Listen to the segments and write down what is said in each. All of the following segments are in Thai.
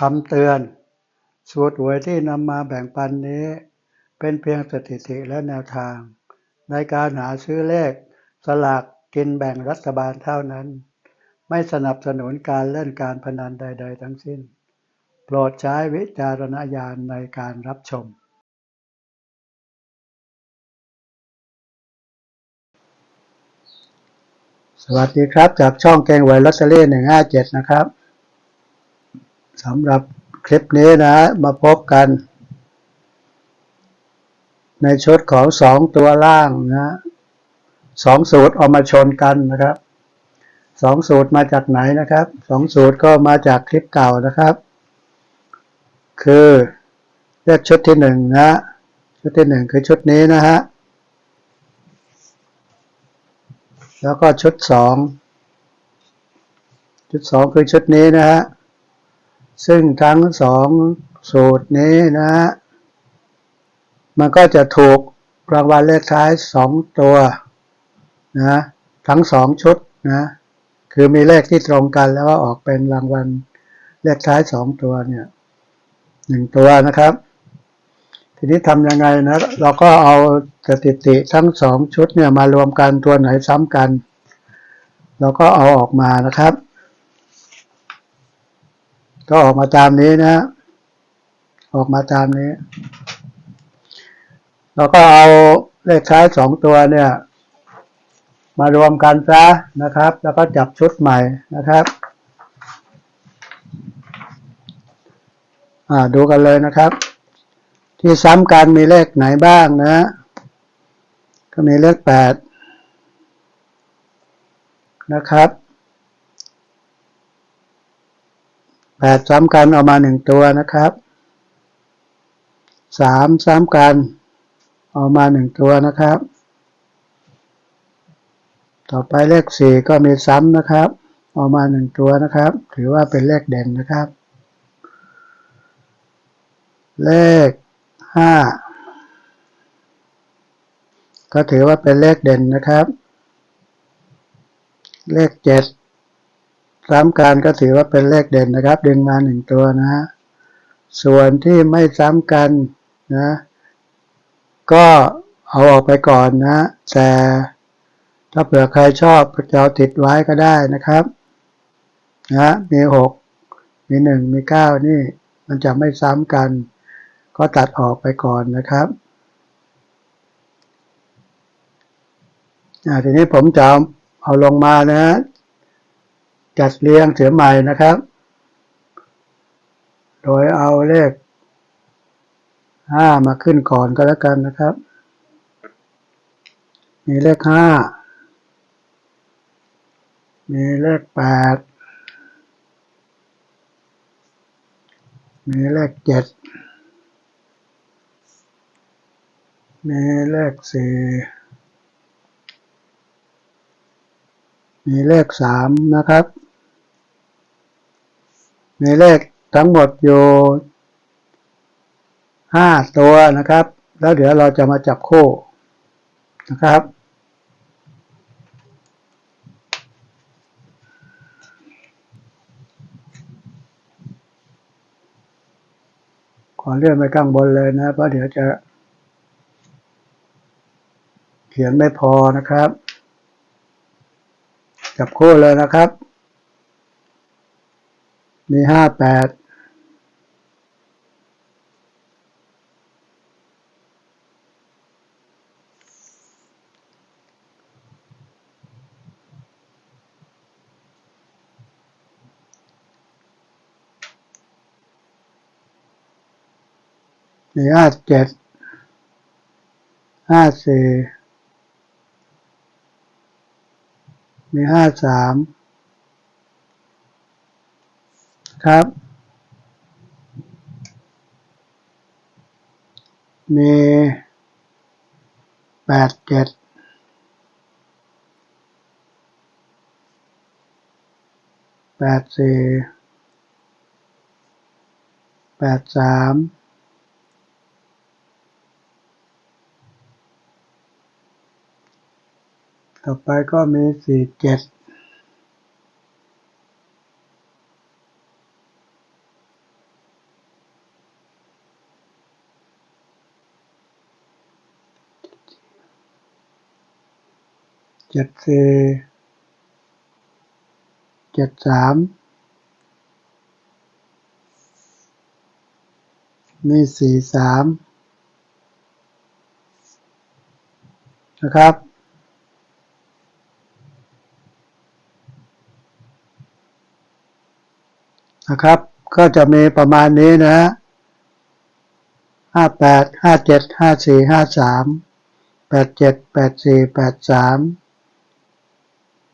คำเตือน สูตรหวยที่นำมาแบ่งปันนี้ เป็นเพียงสถิติและแนวทาง ในการหาซื้อเลข สลากกินแบ่งรัฐบาลเท่านั้น ไม่สนับสนุนการเล่นการพนันใด ๆ ทั้งสิ้น โปรดใช้วิจารณญาณในการรับชม สวัสดีครับจากช่องเกงหวยลอตเตอรี่หนึ่งห้าเจ็ดนะครับ สำหรับคลิปนี้นะมาพบกัน ในชุดของสองตัวล่างนะสองสูตรเอามาชนกันนะครับสองสูตรมาจากไหนนะครับสองสูตรก็มาจากคลิปเก่านะครับ คือเลขชุดที่หนึ่งนะชุดที่หนึ่งคือชุดนี้นะฮะแล้วก็ชุดสองชุดสองคือชุดนี้นะฮะ ซึ่งทั้งสองสูตรนี้นะมันก็จะถูกรางวัลเลขท้ายสองตัวนะทั้งสองชุดนะคือมีเลขที่ตรงกันแล้วก็ออกเป็นรางวัลเลขท้ายสองตัวเนี่ยหนึ่งตัวนะครับ ทีนี้ทำยังไงนะ เราก็เอาสถิติทั้งสองชุดเนี่ยมารวมกันตัวไหนซ้ำกัน เราก็เอาออกมานะครับ ก็ออกมาตามนี้นะ ออกมาตามนี้ เราก็เอาเลขท้ายสองตัวเนี่ย มารวมกันซะนะครับ แล้วก็จับชุดใหม่นะครับ อ่าดูกันเลยนะครับ ที่ซ้ำกันมีเลขไหนบ้างนะ ก็มีเลขแปดนะครับ แปดซ้ำกันเอามาหนึ่งตัวนะครับสามซ้ำกันเอามาหนึ่งตัวนะครับ ต่อไปเลขสี่ก็มีซ้ำนะครับเอามาหนึ่งตัวนะครับ ถือว่าเป็นเลขเด่นนะครับ เลขห้าก็ถือว่าเป็นเลขเด่นนะครับ เลขเจ็ด ซ้ำกันก็ถือว่าเป็นเลขเด่นนะครับ ดึงมาหนึ่งตัวนะฮะส่วนที่ไม่ซ้ำกันนะ ก็เอาออกไปก่อนนะ แต่ถ้าเผื่อใครชอบจะเอาติดไว้ก็ได้นะครับนะมีหกมีหนึ่งมีเก้านี่ มันจะไม่ซ้ำกัน ก็ตัดออกไปก่อนนะครับทีนี้ผมจะเอาลงมานะ จัดเรียงเสือใหม่นะครับ โดยเอาเลขห้ามาขึ้นก่อนก็แล้วกันนะครับ มีเลขห้า มีเลขแปด มีเลขเจ็ด มีเลขสี่ มีเลขสามนะครับ มีเลขทั้งหมดอยู่ห้าตัวนะครับ แล้วเดี๋ยวเราจะมาจับคู่นะครับ ขอเลื่อนไปข้างบนเลยนะเพราะเดี๋ยวจะ เขียนไม่พอนะครับ จับคู่เลยนะครับ มีห้าแปดมีห้าเจ็ดห้าสี่มีห้าสาม ครับ มีแปดเจ็ดแปดสี่แปดสามต่อไปก็มีสี่เจ็ด เจ็ดสี่เจ็ดสามมีสี่สามนะครับ นะครับ ก็จะมีประมาณนี้นะฮะห้าแปดห้าเจ็ดห้าสี่ห้าสามแปดเจ็ดแปดสี่แปดสาม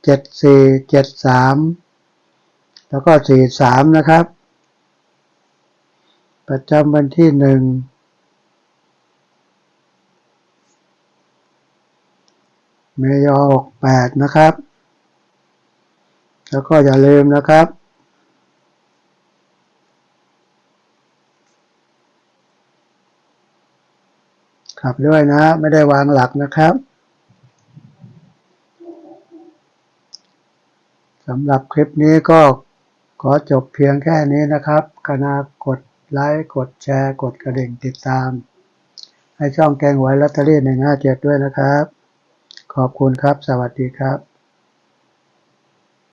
เจ็ดสี่เจ็ดสามแล้วก็สี่สามนะครับ ประจำวันที่หนึ่งเมยนหกแปดนะครับ แล้วก็อย่าลืมนะครับขับด้วยนะ ไม่ได้วางหลักนะครับ สำหรับคลิปนี้ก็ขอจบเพียงแค่นี้นะครับกรุณากดไลค์กดแชร์กดกระดิ่งติดตาม ให้ช่องแกงหวยลอตเตอรี่หนึ่งห้าเจ็ดด้วยนะครับ ขอบคุณครับ สวัสดีครับ